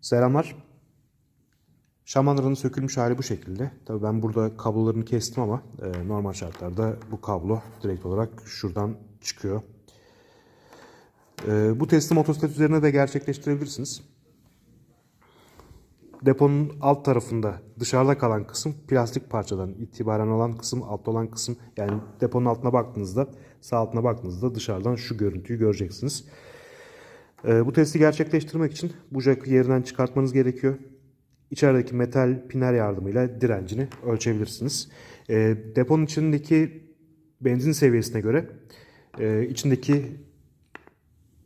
Selamlar. Şamandıranın sökülmüş hali bu şekilde. Tabii ben burada kablolarını kestim ama e, normal şartlarda bu kablo direkt olarak şuradan çıkıyor. E, bu testi motosiklet üzerine de gerçekleştirebilirsiniz. Deponun alt tarafında dışarıda kalan kısım plastik parçadan itibaren olan kısım, altta olan kısım yani deponun altına baktığınızda, sağ altına baktığınızda dışarıdan şu görüntüyü göreceksiniz. Ee, bu testi gerçekleştirmek için bu jack'ı yerinden çıkartmanız gerekiyor. İçerideki metal piner yardımıyla direncini ölçebilirsiniz. Ee, deponun içindeki benzin seviyesine göre e, içindeki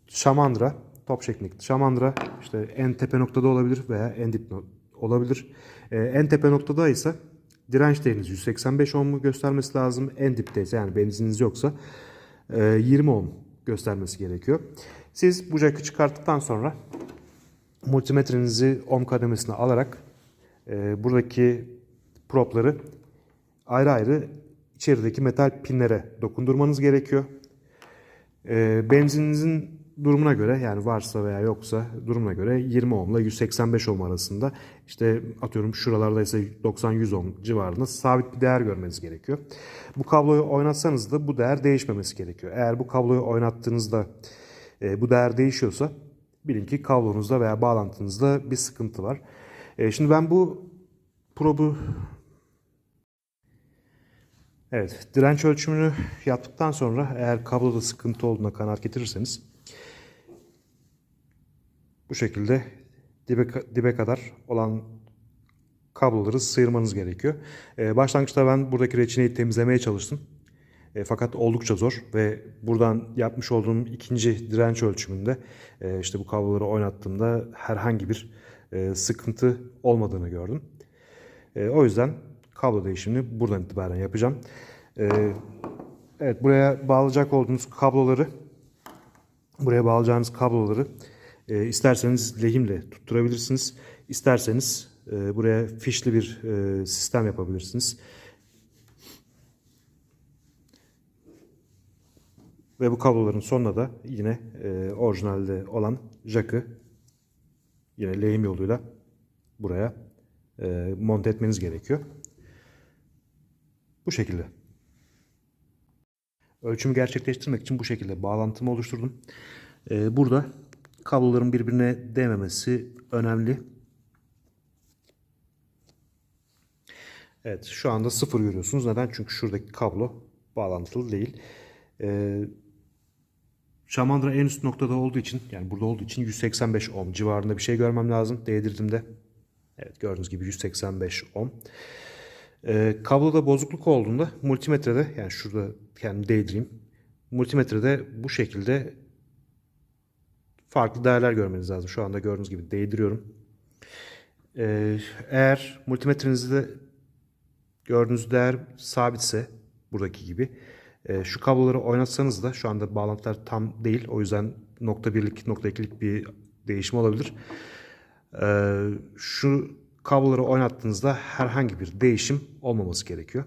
şamandıra, top şeklindeki şamandıra işte en tepe noktada olabilir veya en dip olabilir. Ee, en tepe noktada ise direnç değeriniz 185 ohm göstermesi lazım. En dipte ise yani benzininiz yoksa e, 20 ohm göstermesi gerekiyor. Siz bu jack'ı çıkarttıktan sonra multimetrenizi ohm kademesine alarak e, buradaki propları ayrı ayrı içerideki metal pinlere dokundurmanız gerekiyor. E, benzininizin durumuna göre yani varsa veya yoksa durumuna göre 20 ohm ile 185 ohm arasında işte atıyorum şuralarda ise 90-100 ohm civarında sabit bir değer görmeniz gerekiyor. Bu kabloyu oynatsanız da bu değer değişmemesi gerekiyor. Eğer bu kabloyu oynattığınızda e, bu değer değişiyorsa bilin ki kablonuzda veya bağlantınızda bir sıkıntı var. E, şimdi ben bu probu Evet, direnç ölçümünü yaptıktan sonra eğer kabloda sıkıntı olduğuna kanaat getirirseniz bu şekilde dibe, dibe kadar olan kabloları sıyırmanız gerekiyor. Ee, başlangıçta ben buradaki reçineyi temizlemeye çalıştım. E, fakat oldukça zor ve buradan yapmış olduğum ikinci direnç ölçümünde e, işte bu kabloları oynattığımda herhangi bir e, sıkıntı olmadığını gördüm. E, o yüzden kablo değişimini buradan itibaren yapacağım. E, evet buraya bağlayacak olduğunuz kabloları buraya bağlayacağınız kabloları e, isterseniz lehimle tutturabilirsiniz. İsterseniz e, buraya fişli bir e, sistem yapabilirsiniz. Ve bu kabloların sonuna da yine e, orijinalde olan jack'ı yine lehim yoluyla buraya e, monte etmeniz gerekiyor. Bu şekilde. Ölçümü gerçekleştirmek için bu şekilde bağlantımı oluşturdum. E, burada kabloların birbirine değmemesi önemli. Evet şu anda sıfır görüyorsunuz. Neden? Çünkü şuradaki kablo bağlantılı değil. Ee, şamandıra en üst noktada olduğu için yani burada olduğu için 185 ohm civarında bir şey görmem lazım. Değdirdiğimde evet gördüğünüz gibi 185 ohm. Ee, kabloda bozukluk olduğunda multimetrede yani şurada kendimi değdireyim. Multimetrede bu şekilde farklı değerler görmeniz lazım. Şu anda gördüğünüz gibi değdiriyorum. Ee, eğer multimetrenizde gördüğünüz değer sabitse buradaki gibi e, şu kabloları oynatsanız da şu anda bağlantılar tam değil. O yüzden nokta birlik, nokta ikilik bir değişim olabilir. Ee, şu kabloları oynattığınızda herhangi bir değişim olmaması gerekiyor.